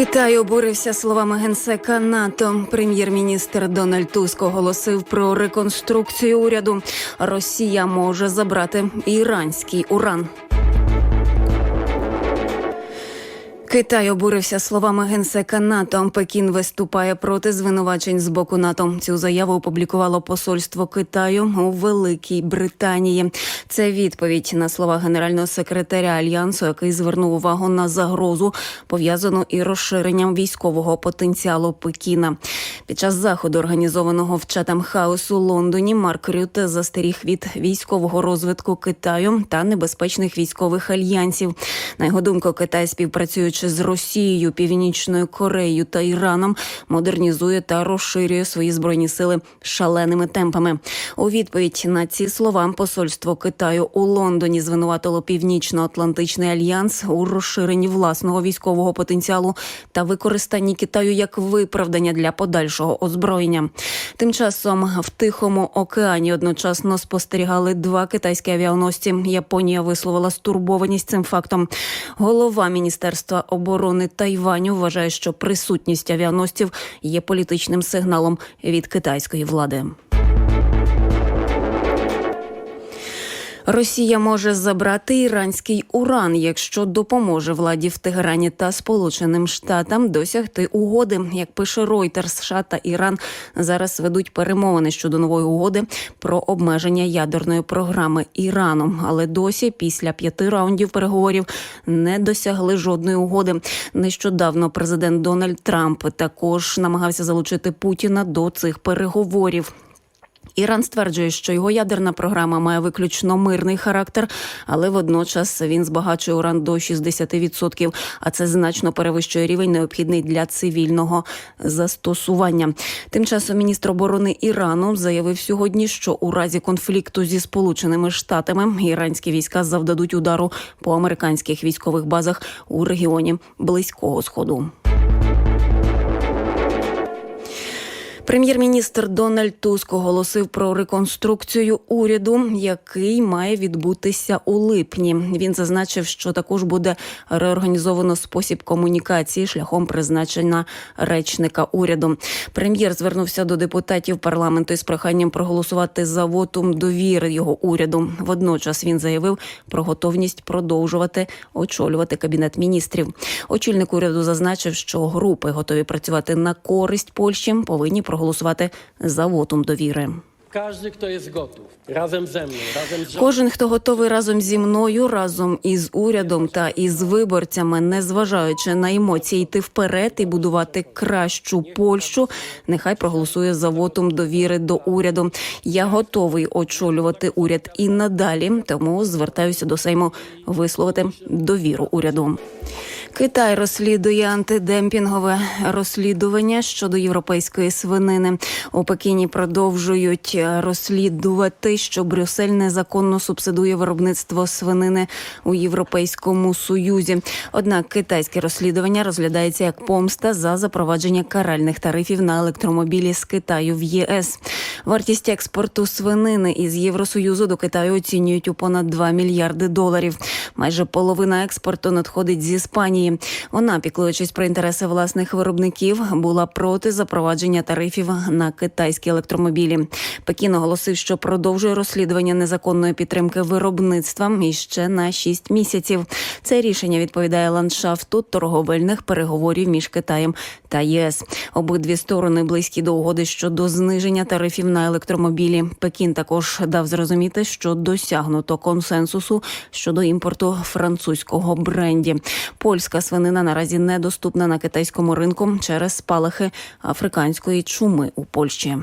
Китай обурився словами генсека НАТО. Прем'єр-міністр Дональд Туск оголосив про реконструкцію уряду. Росія може забрати іранський уран. Китай обурився словами генсека НАТО. Пекін виступає проти звинувачень з боку НАТО. Цю заяву опублікувало посольство Китаю у Великій Британії. Це відповідь на слова генерального секретаря альянсу, який звернув увагу на загрозу, пов'язану із розширенням військового потенціалу Пекіна. Під час заходу, організованого в Чатам Хаус у Лондоні, Марк Рюте застеріг від військового розвитку Китаю та небезпечних військових альянсів. На його думку, Китай співпрацюючи з Росією, Північною Кореєю та Іраном, модернізує та розширює свої збройні сили шаленими темпами. У відповідь на ці слова посольство Китаю у Лондоні звинуватило Північно-Атлантичний альянс у розширенні власного військового потенціалу та використанні Китаю як виправдання для подальшого озброєння. Тим часом в Тихому океані одночасно спостерігали два китайські авіаносці. Японія висловила стурбованість цим фактом. Голова міністерства оборони Тайваню вважає, що присутність авіаносців є політичним сигналом від китайської влади. Росія може забрати іранський уран, якщо допоможе владі в Тегерані та Сполученим Штатам досягти угоди. Як пише Reuters, США та Іран зараз ведуть перемовини щодо нової угоди про обмеження ядерної програми Ірану. Але досі, після п'яти раундів переговорів, не досягли жодної угоди. Нещодавно президент Дональд Трамп також намагався залучити Путіна до цих переговорів. Іран стверджує, що його ядерна програма має виключно мирний характер, але водночас він збагачує уран до 60%, а це значно перевищує рівень необхідний для цивільного застосування. Тим часом міністр оборони Ірану заявив сьогодні, що у разі конфлікту зі сполученими штатами іранські війська завдадуть удару по американських військових базах у регіоні Близького Сходу. Прем'єр-міністр Дональд Туск оголосив про реконструкцію уряду, який має відбутися у липні. Він зазначив, що також буде реорганізовано спосіб комунікації шляхом призначення речника уряду. Прем'єр звернувся до депутатів парламенту із проханням проголосувати за вотум довіри його уряду. Водночас він заявив про готовність продовжувати очолювати кабінет міністрів. Очільник уряду зазначив, що групи готові працювати на користь Польщі, повинні проголосувати за вотум довіри. Kto jest gotów, razem ze mną, razem z rządem, Кожен, хто готовий разом зі мною, разом із урядом та із виборцями, незважаючи на емоції, йти вперед і будувати кращу Польщу, нехай проголосує за вотум довіри до уряду. Я готовий очолювати уряд і надалі, тому звертаюся до Сейму висловити довіру уряду. Китай розслідує антидемпінгове розслідування щодо європейської свинини. У Пекіні продовжують розслідувати, що Брюссель незаконно субсидує виробництво свинини у Європейському Союзі. Однак китайське розслідування розглядається як помста за запровадження каральних тарифів на електромобілі з Китаю в ЄС. Вартість експорту свинини із Євросоюзу до Китаю оцінюють у понад 2 мільярди доларів. Майже половина експорту надходить з Іспанії. Вона, піклуючись про інтереси власних виробників, була проти запровадження тарифів на китайські електромобілі. Пекін оголосив, що продовжує розслідування незаконної підтримки виробництва іще на 6 місяців. Це рішення відповідає ландшафту торговельних переговорів між Китаєм та ЄС. Обидві сторони близькі до угоди щодо зниження тарифів на електромобілі. Пекін також дав зрозуміти, що досягнуто консенсусу щодо імпорту французького бренді. Польська свинина наразі недоступна на китайському ринку через спалахи африканської чуми у Польщі.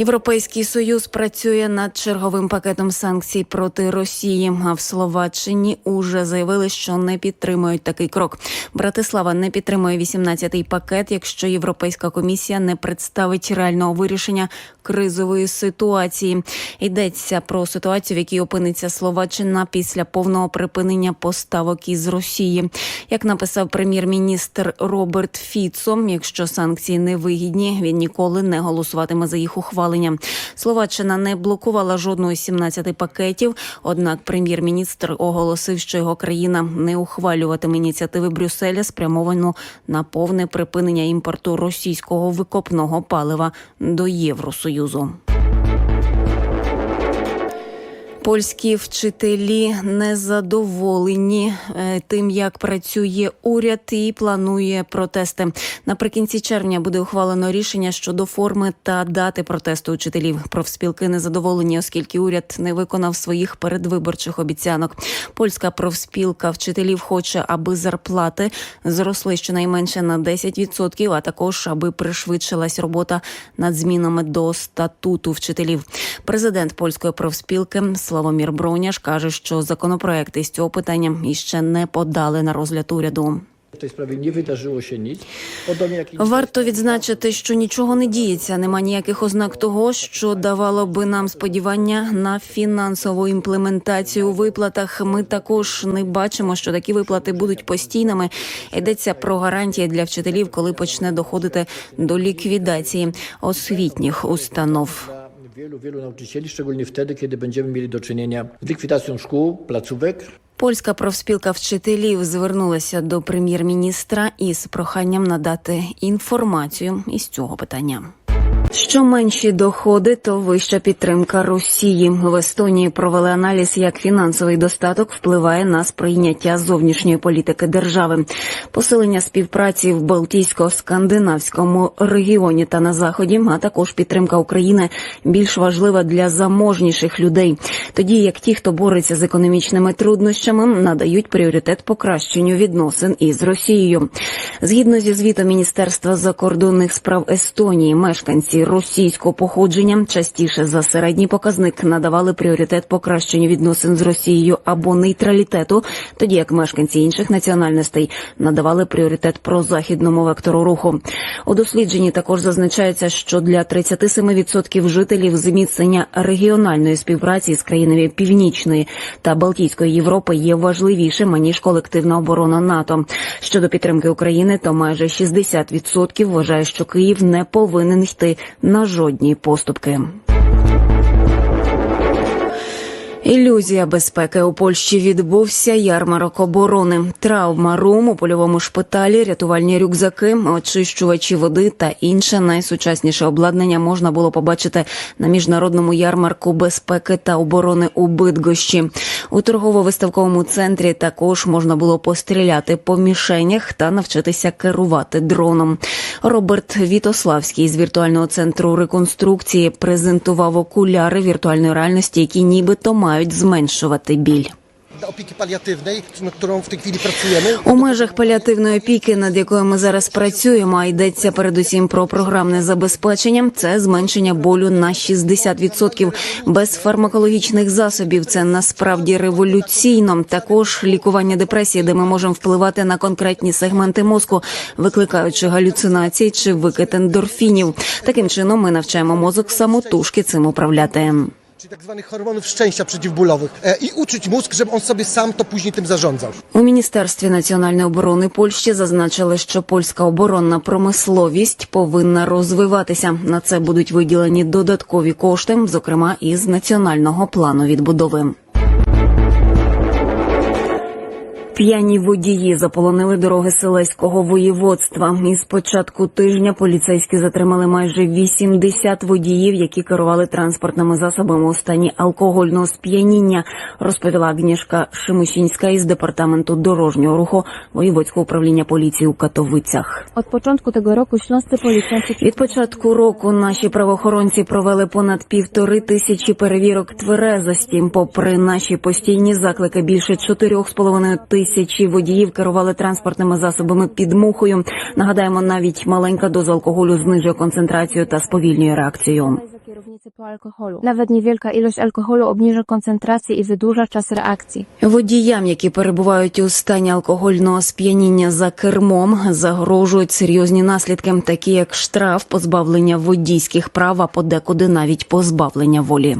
Європейський союз працює над черговим пакетом санкцій проти Росії. А в Словаччині уже заявили, що не підтримують такий крок. Братислава не підтримує 18-й пакет, якщо Європейська комісія не представить реального вирішення кризової ситуації. Йдеться про ситуацію, в якій опиниться Словаччина після повного припинення поставок із Росії. Як написав прем'єр-міністр Роберт Фіцо, якщо санкції не вигідні, він ніколи не голосуватиме за їх ухвалення. Ухвалення. Словаччина не блокувала жодного з 17 пакетів. Однак прем'єр-міністр оголосив, що його країна не ухвалюватиме ініціативи Брюсселя, спрямовану на повне припинення імпорту російського викопного палива до Євросоюзу. Польські вчителі незадоволені е, тим, як працює уряд і планує протести. Наприкінці червня буде ухвалено рішення щодо форми та дати протесту учителів. Профспілки незадоволені, оскільки уряд не виконав своїх передвиборчих обіцянок. Польська профспілка вчителів хоче, аби зарплати зросли щонайменше на 10%, а також аби пришвидшилась робота над змінами до статуту вчителів. Президент польської профспілки Славомір Броняш каже, що законопроекти з цього питання іще не подали на розгляд уряду. Wydarzyło się nic. Podobnie jak i Варто відзначити, що нічого не діється. Нема ніяких ознак того, що давало би нам сподівання на фінансову імплементацію у виплатах. Ми також не бачимо, що такі виплати будуть постійними. Йдеться про гарантії для вчителів, коли почне доходити до ліквідації освітніх установ. Wielu, wielu nauczycieli, szczególnie wtedy, kiedy będziemy mieli do czynienia z likwidacją szkół, placówek, Польська профспілка вчителів звернулася до прем'єр-міністра із проханням надати інформацію із цього питання. Що менші доходи, то вища підтримка Росії. В Естонії провели аналіз, як фінансовий достаток впливає на сприйняття зовнішньої політики держави. Посилення співпраці в Балтійсько-скандинавському регіоні та на заході, а також підтримка України більш важлива для заможніших людей. Тоді як ті, хто бореться з економічними труднощами, надають пріоритет покращенню відносин із Росією. Згідно зі звітом Міністерства закордонних справ Естонії, мешканці російського походження частіше за середній показник надавали пріоритет покращенню відносин з Росією або нейтралітету, тоді як мешканці інших національностей надавали пріоритет прозахідному вектору руху. У дослідженні також зазначається, що для 37% жителів зміцнення регіональної співпраці з країнами Північної та Балтійської Європи є важливішим аніж колективна оборона НАТО. Щодо підтримки України, то майже 60% вважає, що Київ не повинен йти на жодні поступки. Ілюзія безпеки у Польщі відбувся ярмарок оборони. Травма рум у польовому шпиталі, рятувальні рюкзаки, очищувачі води та інше найсучасніше обладнання можна було побачити на міжнародному ярмарку безпеки та оборони у Бидгощі. У торгово-виставковому центрі також можна було постріляти по мішенях та навчитися керувати дроном. Роберт Вітославський з віртуального центру реконструкції презентував окуляри віртуальної реальності, які нібито мають зменшувати біль. Opieki paliatywnej, nad którą w tej chwili pracujemy. У межах паліативної опіки, над якою ми зараз працюємо, а йдеться передусім про програмне забезпечення. Це зменшення болю на 60%. без фармакологічних засобів. Це насправді революційно. Також лікування депресії, де ми можемо впливати на конкретні сегменти мозку, викликаючи галюцинації чи викид ендорфінів. Таким чином ми навчаємо мозок самотужки цим управляти. Czyli tak zwanych hormonów szczęścia przeciwbólowych e, i uczyć mózg, żeby on sobie sam to później tym zarządzał. У міністерстві національної оборони Польщі зазначили, що польська оборонна промисловість повинна розвиватися. На це будуть виділені додаткові кошти, зокрема із національного плану відбудови. П'яні водії заполонили дороги Селеського воєводства. Із початку тижня поліцейські затримали майже 80 водіїв, які керували транспортними засобами у стані алкогольного сп'яніння, розповіла Агнішка Шимусінська із департаменту дорожнього руху воєводського управління поліції у Катовицях. Od początku tego roku śląscy policjanci Від початку року наші правоохоронці провели понад півтори тисячі перевірок тверезості. Попри наші постійні заклики, більше чотирьох з половиною тисячі водіїв керували транспортними засобами під мухою. Нагадаємо, навіть маленька доза алкоголю знижує концентрацію та сповільнює реакцію. Nawet niewielka ilość alkoholu obniża koncentrację i wydłuża czas reakcji. Водіям, які перебувають у стані алкогольного сп'яніння за кермом, загрожують серйозні наслідки, такі як штраф, позбавлення водійських прав, а подекуди навіть позбавлення волі.